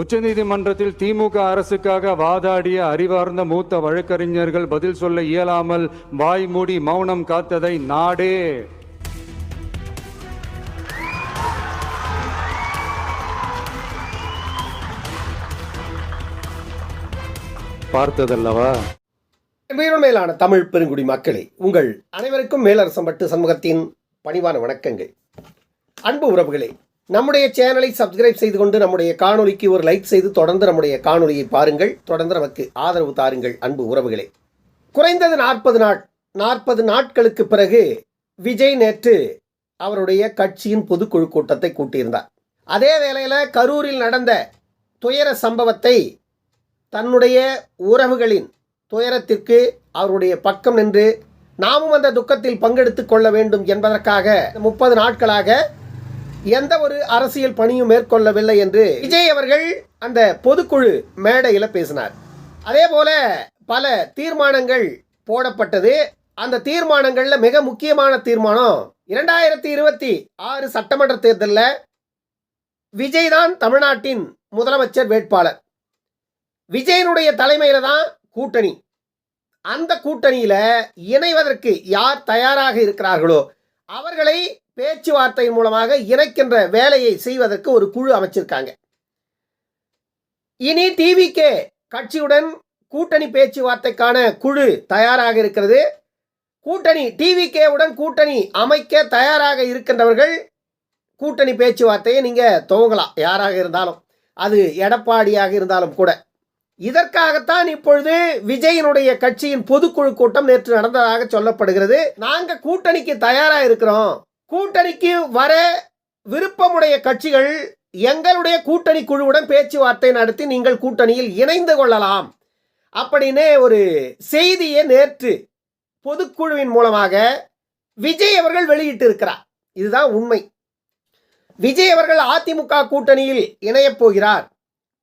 உச்சநீதிமன்றத்தில் திமுக அரசுக்காக வாதாடிய அறிவார்ந்த மூத்த வழக்கறிஞர்கள் பதில் சொல்ல இயலாமல் வாய் மூடி மௌனம் காத்ததை நாடே. பார்த்ததல்லவா? மேலான தமிழ் பெருங்குடி மக்களே உங்கள் அனைவருக்கும் மேலரசம்பட்டு சண்முகத்தின் பணிவான வணக்கங்கள். அன்பு உறவுகளே நம்முடைய சேனலை சப்ஸ்கிரைப் செய்து கொண்டு நம்முடைய காணொலிக்கு ஒரு லைக் செய்து தொடர்ந்து நம்முடைய காணொலியை பாருங்கள். தொடர்ந்து நமக்கு ஆதரவு தாருங்கள் அன்பு உறவுகளே. குறைந்தது நாற்பது நாள் நாற்பது நாட்களுக்கு பிறகு விஜய் நேற்று அவருடைய கட்சியின் பொதுக்குழு கூட்டத்தை கூட்டியிருந்தார். அதே வேளையில் கரூரில் நடந்த துயர சம்பவத்தை தன்னுடைய உறவுகளின் துயரத்திற்கு அவருடைய பக்கம் நின்று நாமும் அந்த துக்கத்தில் பங்கெடுத்துக் கொள்ள வேண்டும் என்பதற்காக முப்பது நாட்களாக எந்த ஒரு அரசியல் பணியும் மேற்கொள்ளவில்லை என்று விஜய் அவர்கள் அந்த பொதுக்குழு மேடையில் பேசினார். அதே போல பல தீர்மானங்கள் போடப்பட்டது. அந்த தீர்மானங்களில் மிக முக்கியமான தீர்மானம் இரண்டாயிரத்தி இருபத்தி ஆறு சட்டமன்ற தேர்தலில் விஜய் தான் தமிழ்நாட்டின் முதலமைச்சர் வேட்பாளர். விஜயனுடைய தலைமையில தான் கூட்டணி. அந்த கூட்டணியில் இணைவதற்கு யார் தயாராக இருக்கிறார்களோ அவர்களை பேச்சுவார்த்தை மூலமாக இணைக்கின்ற வேலையை செய்வதற்கு ஒரு குழு அமைச்சிருக்காங்க. இனி டிவிகே கட்சியுடன் கூட்டணி பேச்சுவார்த்தைக்கான குழு தயாராக இருக்கிறது. கூட்டணி டிவிகேவுடன் கூட்டணி அமைக்க தயாராக இருக்கின்றவர்கள் கூட்டணி பேச்சுவார்த்தையை நீங்கள் துவங்கலாம் யாராக இருந்தாலும். அது எடப்பாடியாக இருந்தாலும் கூட. இதற்காகத்தான் இப்பொழுது விஜயனுடைய கட்சியின் பொதுக்குழு கூட்டம் நேற்று நடந்ததாக சொல்லப்படுகிறது. நாங்கள் கூட்டணிக்கு தயாராக இருக்கிறோம். கூட்டணிக்கு வர விருப்பமுடைய கட்சிகள் எங்களுடைய கூட்டணி குழுவுடன் பேச்சுவார்த்தை நடத்தி நீங்கள் கூட்டணியில் இணைந்து கொள்ளலாம். அப்படின்னு ஒரு செய்தியை நேற்று பொதுக்குழுவின் மூலமாக விஜய் அவர்கள் வெளியிட்டு இருக்கிறார் இதுதான் உண்மை. விஜய் அவர்கள் அதிமுக கூட்டணியில் இணையப் போகிறார்.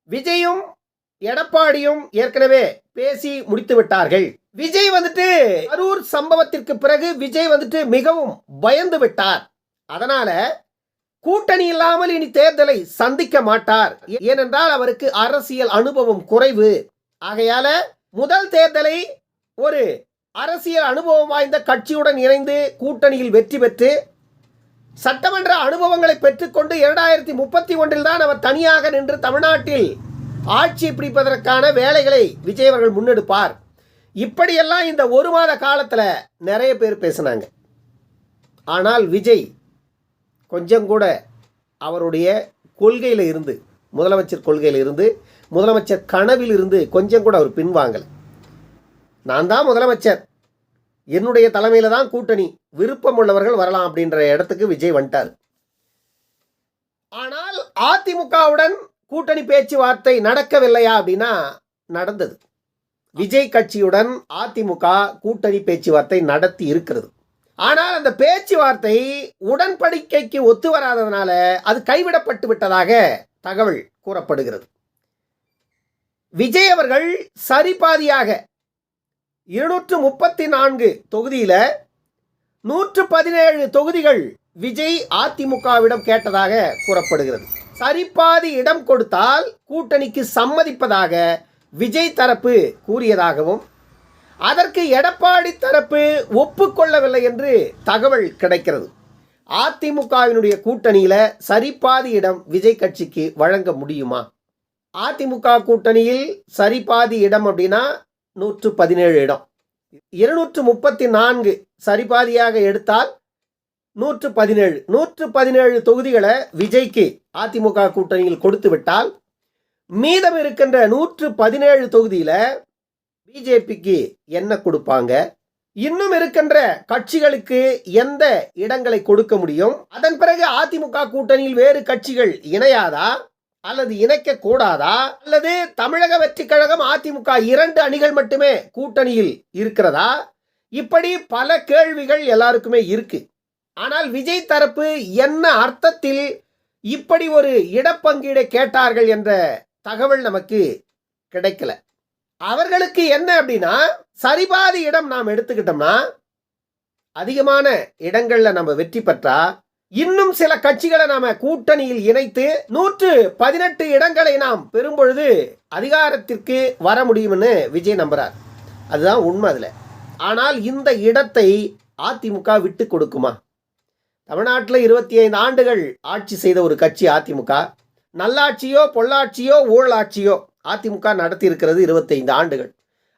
விஜயும் எடப்பாடியும் ஏற்கனவே பேசி முடித்து விட்டார்கள். விஜய் வந்துட்டு கரூர் சம்பவத்திற்கு பிறகு விஜய் வந்துட்டு மிகவும் பயந்து விட்டார். அதனால கூட்டணி இல்லாமல் இனி தேர்தலை சந்திக்க மாட்டார். ஏனென்றால் அவருக்கு அரசியல் அனுபவம் குறைவு. ஆகையால முதல் தேர்தலை ஒரு அரசியல் அனுபவம் வாய்ந்த கட்சியுடன் இணைந்து கூட்டணியில் வெற்றி பெற்று சட்டமன்ற அனுபவங்களை பெற்றுக்கொண்டு இரண்டாயிரத்தி முப்பத்தி ஒன்றில் தான் அவர் தனியாக நின்று தமிழ்நாட்டில் ஆட்சி பிடிப்பதற்கான வேலைகளை விஜய் அவர்கள் முன்னெடுப்பார். இப்படியெல்லாம் இந்த ஒரு மாத காலத்தில் நிறைய பேர் பேசினாங்க. ஆனால் விஜய் கொஞ்சம் கூட அவருடைய கொள்கையில் இருந்து முதலமைச்சர் கொள்கையில் இருந்து முதலமைச்சர் கனவில் இருந்து கொஞ்சம் கூட அவர் பின்வாங்கல். நான் தான் முதலமைச்சர். என்னுடைய தலைமையில் தான் கூட்டணி விருப்பம் உள்ளவர்கள் வரலாம் அப்படின்ற இடத்துக்கு விஜய் வந்துட்டார். ஆனால் அதிமுகவுடன் கூட்டணி பேச்சுவார்த்தை நடக்கவில்லையா அப்படின்னா நடந்தது. விஜய் கட்சியுடன் அதிமுக கூட்டணி பேச்சுவார்த்தை நடத்தி இருக்கிறது. ஆனால் அந்த பேச்சுவார்த்தை உடன்படிக்கைக்கு ஒத்து வராததுனால அது கைவிடப்பட்டு விட்டதாக தகவல் கூறப்படுகிறது. விஜய் அவர்கள் சரிபாதியாக இருநூற்று முப்பத்தி நான்கு தொகுதியில் நூற்று பதினேழு தொகுதிகள் விஜய் அதிமுகவிடம் கேட்டதாக கூறப்படுகிறது. சரிபாதி இடம் கொடுத்தால் கூட்டணிக்கு சம்மதிப்பதாக விஜய் தரப்பு கூறியதாகவும் அதற்கு எடப்பாடி தரப்பு ஒப்புக்கொள்ளவில்லை என்று தகவல் கிடைக்கிறது. அதிமுகவினுடைய கூட்டணியில் சரிபாதி இடம் விஜய் கட்சிக்கு வழங்க முடியுமா? அதிமுக கூட்டணியில் சரிபாதி இடம் அப்படின்னா நூற்று பதினேழு இடம். இருநூற்று முப்பத்தி நான்கு சரிபாதியாக எடுத்தால் நூற்று பதினேழு நூற்று பதினேழு தொகுதிகளை விஜய்க்கு அதிமுக கூட்டணியில் கொடுத்து விட்டால் மீதம் இருக்கின்ற நூற்று பதினேழு தொகுதியில் பிஜேபிக்கு என்ன கொடுப்பாங்க? இன்னும் இருக்கின்ற கட்சிகளுக்கு எந்த இடங்களை கொடுக்க முடியும்? அதன் பிறகு அதிமுக கூட்டணியில் வேறு கட்சிகள் இணையாதா? அல்லது இணைக்க கூடாதா? அல்லது தமிழக வெற்றி கழகம் அதிமுக இரண்டு அணிகள் மட்டுமே கூட்டணியில் இருக்கிறதா? இப்படி பல கேள்விகள் எல்லாருக்குமே இருக்கு. ஆனால் விஜய் தரப்பு என்ன அர்த்தத்தில் இப்படி ஒரு இடப்பங்கீடை கேட்டார்கள் என்ற தகவல் நமக்கு கிடைக்கல. அவர்களுக்கு என்ன அப்படின்னா சரிபாதி இடம் நாம் எடுத்துக்கிட்டோம்னா அதிகமான இடங்களில் நம்ம வெற்றி பெற்றா இன்னும் சில கட்சிகளை நாம் கூட்டணியில் இணைத்து நூற்று பதினெட்டு இடங்களை நாம் பெறும்பொழுது அதிகாரத்திற்கு வர முடியும்னு விஜய் நம்புறார். அதுதான் உண்மை அதில். ஆனால் இந்த இடத்தை அதிமுக விட்டு கொடுக்குமா? தமிழ்நாட்டில் இருபத்தி ஐந்து ஆண்டுகள் ஆட்சி செய்த ஒரு கட்சி அதிமுக. நல்லாட்சியோ பொள்ளாட்சியோ ஊழலாட்சியோ அதிமுக நடத்தியிருக்கிறது இருபத்தைந்து ஆண்டுகள்.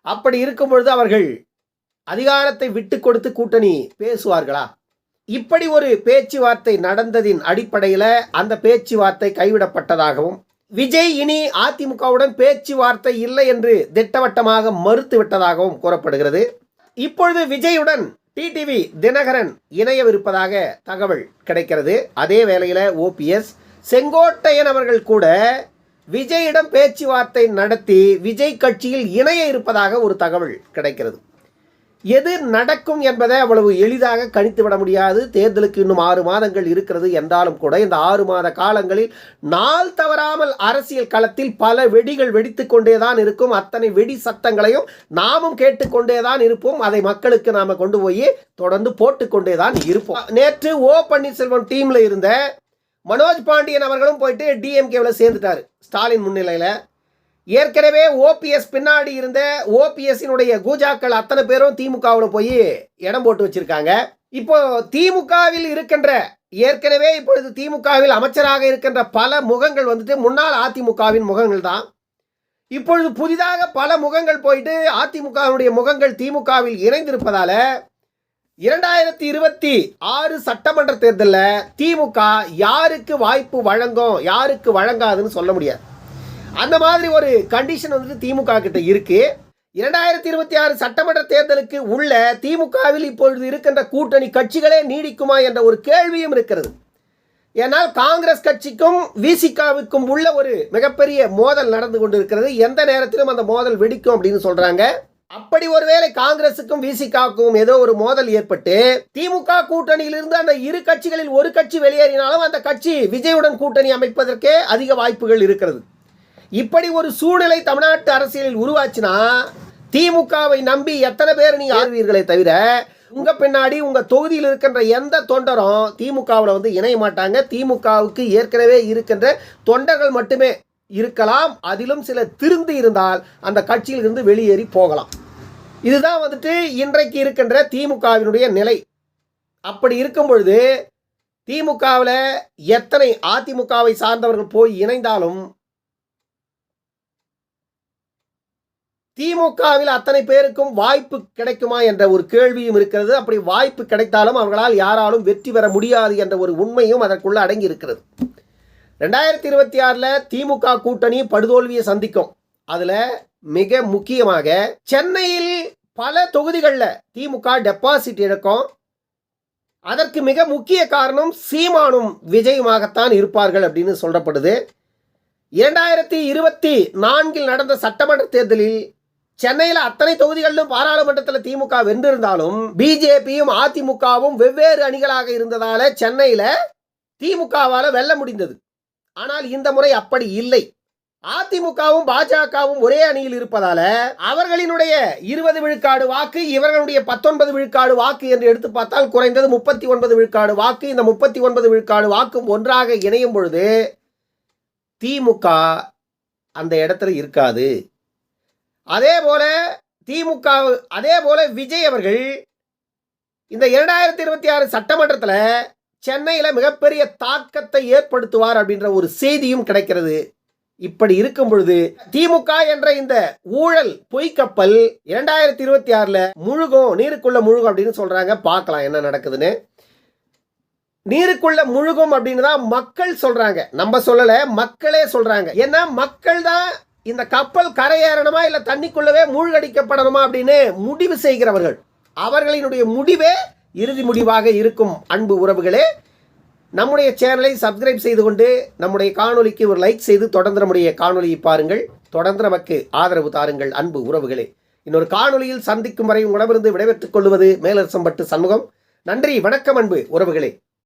அப்படி இருக்கும் பொழுது அவர்கள் அதிகாரத்தை விட்டு கொடுத்து கூட்டணி பேசுவார்களா? இப்படி ஒரு பேச்சுவார்த்தை நடந்ததின் அடிப்படையில் அந்த பேச்சுவார்த்தை கைவிடப்பட்டதாகவும் விஜய் இனி அதிமுகவுடன் பேச்சுவார்த்தை இல்லை என்று திட்டவட்டமாக மறுத்து விட்டதாகவும் கூறப்படுகிறது. இப்பொழுது விஜயுடன் டிடிவி தினகரன் இணையவிருப்பதாக தகவல் கிடைக்கிறது. அதே வேளையில் ஓபிஎஸ் செங்கோட்டையன் அவர்கள் கூட விஜயிடம் பேச்சுவார்த்தை நடத்தி விஜய் கட்சியில் இணைய இருப்பதாக ஒரு தகவல் கிடைக்கிறது. எது நடக்கும் என்பதை அவ்வளவு எளிதாக கணித்து விட முடியாது. தேர்தலுக்கு இன்னும் ஆறு மாதங்கள் இருக்கிறது என்றாலும் கூட இந்த ஆறு மாத காலங்களில் நாள் தவறாமல் அரசியல் களத்தில் பல வெடிகள் வெடித்து கொண்டேதான் இருக்கும். அத்தனை வெடி சத்தங்களையும் நாமும் கேட்டுக்கொண்டே தான் இருப்போம். அதை மக்களுக்கு நாம கொண்டு போய் தொடர்ந்து போட்டுக்கொண்டே தான் இருப்போம். நேற்று ஓ பன்னீர்செல்வம் டீம்ல இருந்த மனோஜ் பாண்டியன் அவர்களும் போயிட்டு டிஎம்கேவில் சேர்ந்துட்டாரு. ஸ்டாலின் முன்னிலையில். ஏற்கனவே ஓபிஎஸ் பின்னாடி இருந்த ஓபிஎஸ்னுடைய கூஜாக்கள் அத்தனை பேரும் திமுகவில் போய் இடம் போட்டு வச்சிருக்காங்க. இப்போ திமுகவில் இருக்கின்ற ஏற்கனவே இப்பொழுது திமுகவில் அமைச்சராக இருக்கின்ற பல முகங்கள் வந்துட்டு முன்னாள் அதிமுகவின் முகங்கள் தான். இப்பொழுது புதிதாக பல முகங்கள் போயிட்டு அதிமுகவினுடைய முகங்கள் திமுகவில் இணைந்திருப்பதால இரண்டாயிரத்தி இருபத்தி ஆறு சட்டமன்ற தேர்தலில் திமுக யாருக்கு வாய்ப்பு வழங்கும் யாருக்கு வழங்காதுன்னு சொல்ல முடியாது. அந்த மாதிரி ஒரு கண்டிஷன் வந்துட்டு திமுக கிட்ட இருக்கு. இரண்டாயிரத்தி இருபத்தி ஆறு சட்டமன்ற தேர்தலுக்கு உள்ள திமுகவில் இப்பொழுது இருக்கின்ற கூட்டணி கட்சிகளே நீடிக்குமா என்ற ஒரு கேள்வியும் இருக்கிறது. ஏன்னால் காங்கிரஸ் கட்சிக்கும் விசிகாவுக்கும் உள்ள ஒரு மிகப்பெரிய மோதல் நடந்து கொண்டிருக்கிறது. எந்த நேரத்திலும் அந்த மோதல் வெடிக்கும் அப்படின்னு சொல்றாங்க. அப்படி ஒருவேளை காங்கிரசுக்கும் விசிகாவுக்கும் ஏதோ ஒரு மோதல் ஏற்பட்டு திமுக கூட்டணியிலிருந்து அந்த இரு கட்சிகளில் ஒரு கட்சி வெளியேறினாலும் அந்த கட்சி விஜயுடன் கூட்டணி அமைப்பதற்கே அதிக வாய்ப்புகள் இருக்கிறது. இப்படி ஒரு சூழ்நிலை தமிழ்நாட்டு அரசியலில் உருவாச்சுன்னா திமுகவை நம்பி எத்தனை பேர் நீங்கள் ஆறுவீர்களே தவிர உங்க பின்னாடி உங்க தொகுதியில் இருக்கின்ற எந்த தொண்டரும் திமுகவில் வந்து இணைய மாட்டாங்க. திமுகவுக்கு ஏற்கனவே இருக்கின்ற தொண்டர்கள் மட்டுமே இருக்கலாம். அதிலும் சில திருந்து இருந்தால் அந்த கட்சியிலிருந்து வெளியேறி போகலாம். இதுதான் வந்துட்டு இன்றைக்கு இருக்கின்ற திமுகவினுடைய நிலை. அப்படி இருக்கும் பொழுது திமுகவில் எத்தனை அதிமுகவை சார்ந்தவர்கள் போய் இணைந்தாலும் திமுகவில் அத்தனை பேருக்கும் வாய்ப்பு கிடைக்குமா என்ற ஒரு கேள்வியும் இருக்கிறது. அப்படி வாய்ப்பு கிடைத்தாலும் அவர்களால் யாராலும் வெற்றி பெற முடியாது என்ற ஒரு உண்மையும் அதற்குள்ள அடங்கி இருக்கிறது ரெண்டாயிரத்தி இருபத்தி ஆறில் திமுக கூட்டணி படுதோல்வியை சந்திக்கும். அதில் மிக முக்கியமாக சென்னையில் பல தொகுதிகளில் திமுக டெபாசிட் இழக்கும் அதற்கு மிக முக்கிய காரணம் சீமானும் விஜயுமாகத்தான் இருப்பார்கள் அப்படின்னு சொல்லப்படுது. இரண்டாயிரத்தி இருபத்தி நான்கில் நடந்த சட்டமன்ற தேர்தலில் சென்னையில் அத்தனை தொகுதிகளிலும் பாராளுமன்றத்தில் திமுக வென்றிருந்தாலும் பிஜேபியும் அதிமுகவும் வெவ்வேறு அணிகளாக இருந்ததால சென்னையில் திமுகவால் வெல்ல முடிந்தது. ஆனால் இந்த முறை அப்படி இல்லை. அதிமுகவும் பாஜகவும் ஒரே அணியில் இருப்பதால அவர்களினுடைய இருபது விழுக்காடு வாக்கு இவர்களுடைய பத்தொன்பது விழுக்காடு வாக்கு என்று எடுத்து பார்த்தால் குறைந்தது முப்பத்தி ஒன்பது விழுக்காடு வாக்கு. இந்த முப்பத்தி ஒன்பது விழுக்காடு வாக்கும் ஒன்றாக இணையும் பொழுது திமுக அந்த இடத்துல இருக்காது. அதே போல திமுக அதே போல விஜய் அவர்கள் இந்த இரண்டாயிரத்தி இருபத்தி ஆறு சட்டமன்றத்தில் சென்னையில் மிகப்பெரிய தாக்கத்தை ஏற்படுத்துவார் அப்படின்ற ஒரு செய்தியும் கிடைக்கிறது. இப்படி இருக்கும் பொழுது திமுக என்ற இந்த ஊழல் பொய்க்கப்பல் இரண்டாயிரத்தி இருபத்தி ஆறுல முழுகும் நீருக்குள்ள முழுகும் அப்படின்னு சொல்றாங்க. பார்க்கலாம் என்ன நடக்குதுன்னு. நீருக்குள்ள முழுகும் அப்படின்னு தான் மக்கள் சொல்றாங்க. நம்ம சொல்லல மக்களே சொல்றாங்க. ஏன்னா மக்கள் தான் இந்த கப்பல் கரையேறணுமா இல்லை தண்ணிக்குள்ளவே மூழ்கடிக்கப்படணுமா அப்படின்னு முடிவு செய்கிறவர்கள். அவர்களினுடைய முடிவே இறுதி முடிவாக இருக்கும் அன்பு உறவுகளே. நம்முடைய சேனலை சப்ஸ்கிரைப் செய்து கொண்டு நம்முடைய காணொலிக்கு ஒரு லைக் செய்து தொடர்ந்து நம்முடைய காணொலியை பாருங்கள். தொடர்ந்து நமக்கு ஆதரவு தாருங்கள் அன்பு உறவுகளே. இன்னொரு காணொலியில் சந்திக்கும் வரை உணவிருந்து விடைபெற்றுக் கொள்வது மேலரசம்பட்டு சண்முகம். நன்றி வணக்கம் அன்பு உறவுகளே.